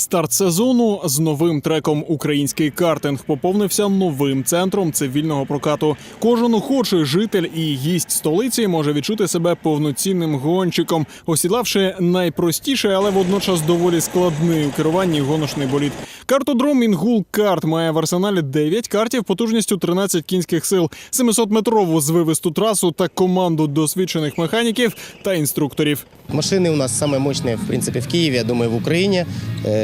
Старт сезону з новим треком Український картинг поповнився новим центром цивільного прокату. Кожен охочий житель і гість столиці може відчути себе повноцінним гонщиком, осідлавши найпростіший, але водночас доволі складний у керуванні гоночний болід. Картодром Інгул Карт має в арсеналі 9 картів потужністю 13 кінських сил, 700-метрову звивисту трасу та команду досвідчених механіків та інструкторів. Машины у нас самые мощные, в принципе, в Киеве, я думаю, в Украине.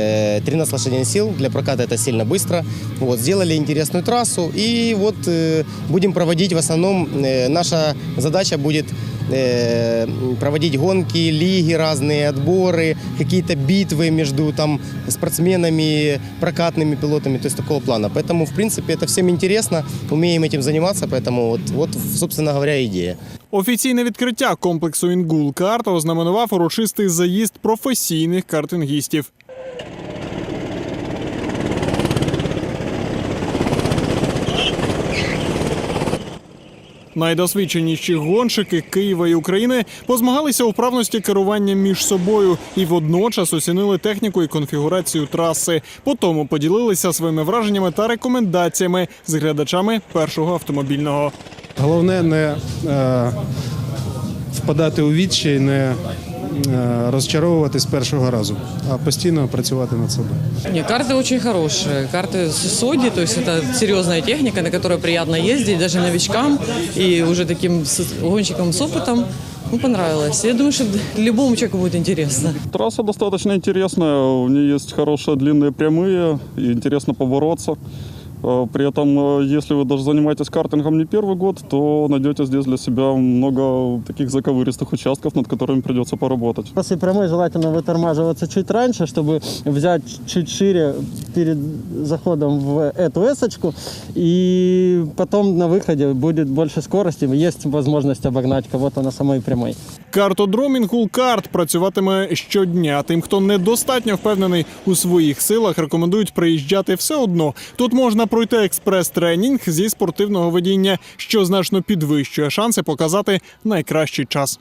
Э, 13 лошадиных сил. Для проката это сильно быстро. Вот, сделали интересную трассу. И вот э, будем проводить в основном, э, наша задача будет э, проводить гонки, лиги разные, отборы, какие-то битвы между там спортсменами, прокатными пилотами, то есть такого плана. Поэтому, в принципе, это всем интересно, умеем этим заниматься, поэтому вот, вот собственно говоря, идея. Офіційне відкриття комплексу Інгул Карт ознаменував урочистий заїзд професійних картингістів. Найдосвідченіші гонщики Києва і України позмагалися у правності керування між собою і водночас оцінили техніку і конфігурацію траси. По тому поділилися своїми враженнями та рекомендаціями з глядачами першого автомобільного. Головне не е, впадати у відчай, не розчаровувати з першого разу, а постійно працювати над собою. Не, карты очень хорошие. Карты с Соди, то есть это серьезная техника, на которой приятно ездить даже новичкам и уже таким с- гонщикам с опытом. Ну, понравилось. Я думаю, что любому человеку будет интересно. Трасса достаточно интересная, у нее есть хорошие длинные прямые, и интересно побороться. Э, При этом, э, если вы даже занимаетесь картингом не первый год, то найдете здесь для себя много таких заковыристых участков, над которыми придется поработать. После прямой желательно вытормаживаться чуть раньше, чтобы взять чуть шире перед заходом в эту эсочку. И потом на выходе будет больше скорости, есть возможность обогнать кого-то на самой прямой. Картодром Інгул Карт працюватиме щодня. Тим, хто недостатньо впевнений у своїх силах, рекомендують приїжджати все одно. Тут пройти експрес-тренінг зі спортивного водіння, що значно підвищує шанси показати найкращий час.